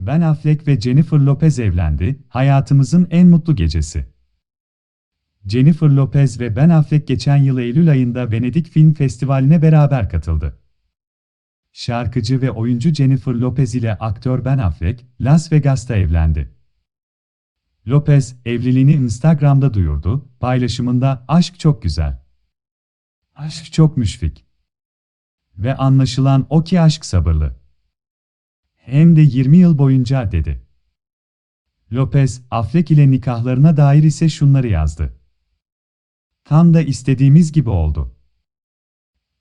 Ben Affleck ve Jennifer Lopez evlendi, hayatımızın en mutlu gecesi. Jennifer Lopez ve Ben Affleck geçen yıl Eylül ayında Venedik Film Festivali'ne beraber katıldı. Şarkıcı ve oyuncu Jennifer Lopez ile aktör Ben Affleck, Las Vegas'ta evlendi. Lopez, evliliğini Instagram'da duyurdu, paylaşımında aşk çok güzel. Aşk çok müşfik. Ve anlaşılan o ki aşk sabırlı. Hem de 20 yıl boyunca dedi. Lopez, Affleck ile nikahlarına dair ise şunları yazdı. Tam da istediğimiz gibi oldu.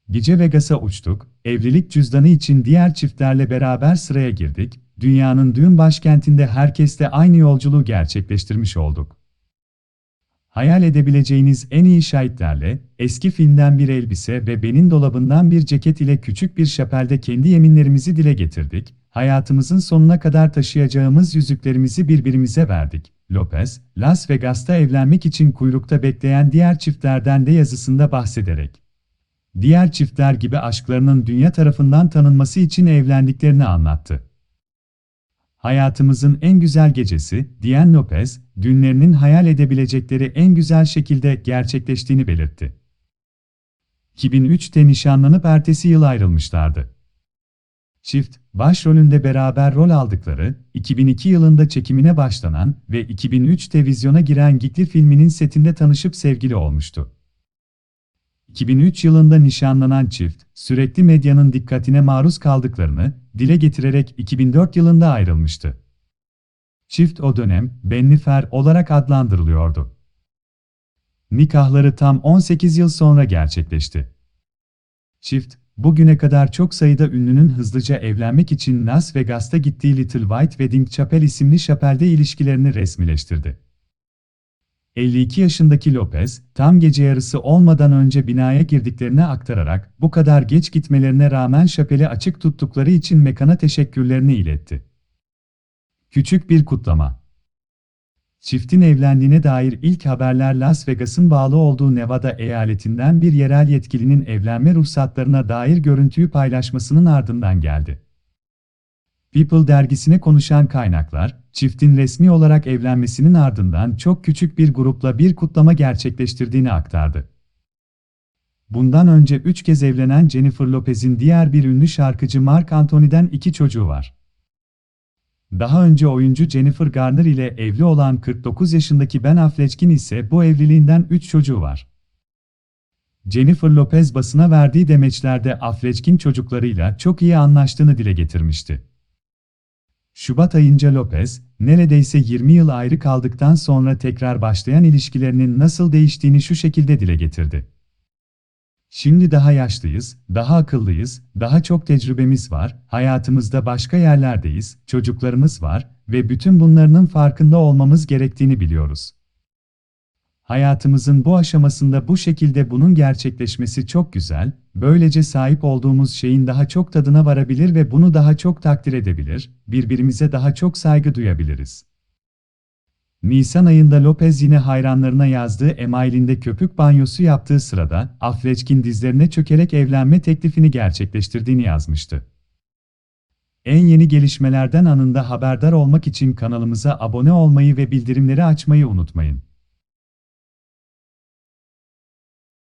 Gece Vegas'a uçtuk, evlilik cüzdanı için diğer çiftlerle beraber sıraya girdik, dünyanın düğün başkentinde herkesle aynı yolculuğu gerçekleştirmiş olduk. Hayal edebileceğiniz en iyi şahitlerle, eski filmden bir elbise ve benim dolabından bir ceket ile küçük bir şapelde kendi yeminlerimizi dile getirdik, hayatımızın sonuna kadar taşıyacağımız yüzüklerimizi birbirimize verdik. Lopez, Las Vegas'ta evlenmek için kuyrukta bekleyen diğer çiftlerden de yazısında bahsederek, diğer çiftler gibi aşklarının dünya tarafından tanınması için evlendiklerini anlattı. Hayatımızın en güzel gecesi, diyen Lopez, günlerinin hayal edebilecekleri en güzel şekilde gerçekleştiğini belirtti. 2003'te nişanlanıp ertesi yıl ayrılmışlardı. Çift, başrolünde beraber rol aldıkları, 2002 yılında çekimine başlanan ve 2003'te vizyona giren Gitli filminin setinde tanışıp sevgili olmuştu. 2003 yılında nişanlanan çift, sürekli medyanın dikkatine maruz kaldıklarını dile getirerek 2004 yılında ayrılmıştı. Çift o dönem Bennifer olarak adlandırılıyordu. Nikahları tam 18 yıl sonra gerçekleşti. Çift, bugüne kadar çok sayıda ünlünün hızlıca evlenmek için Las Vegas'ta gittiği Little White Wedding Chapel isimli şapelde ilişkilerini resmileştirdi. 52 yaşındaki Lopez, tam gece yarısı olmadan önce binaya girdiklerini aktararak, bu kadar geç gitmelerine rağmen şapeli açık tuttukları için mekana teşekkürlerini iletti. Küçük bir kutlama. Çiftin evlendiğine dair ilk haberler Las Vegas'ın bağlı olduğu Nevada eyaletinden bir yerel yetkilinin evlenme ruhsatlarına dair görüntüyü paylaşmasının ardından geldi. People dergisine konuşan kaynaklar, çiftin resmi olarak evlenmesinin ardından çok küçük bir grupla bir kutlama gerçekleştirdiğini aktardı. Bundan önce üç kez evlenen Jennifer Lopez'in diğer bir ünlü şarkıcı Mark Anthony'den iki çocuğu var. Daha önce oyuncu Jennifer Garner ile evli olan 49 yaşındaki Ben Affleck'in ise bu evliliğinden 3 çocuğu var. Jennifer Lopez basına verdiği demeçlerde Affleck'in çocuklarıyla çok iyi anlaştığını dile getirmişti. Şubat ayınca Lopez, neredeyse 20 yıl ayrı kaldıktan sonra tekrar başlayan ilişkilerinin nasıl değiştiğini şu şekilde dile getirdi. Şimdi daha yaşlıyız, daha akıllıyız, daha çok tecrübemiz var, hayatımızda başka yerlerdeyiz, çocuklarımız var ve bütün bunlarının farkında olmamız gerektiğini biliyoruz. Hayatımızın bu aşamasında bu şekilde bunun gerçekleşmesi çok güzel, böylece sahip olduğumuz şeyin daha çok tadına varabilir ve bunu daha çok takdir edebilir, birbirimize daha çok saygı duyabiliriz. Nisan ayında Lopez yine hayranlarına yazdığı emailinde köpük banyosu yaptığı sırada, Affleck'in dizlerine çökerek evlenme teklifini gerçekleştirdiğini yazmıştı. En yeni gelişmelerden anında haberdar olmak için kanalımıza abone olmayı ve bildirimleri açmayı unutmayın.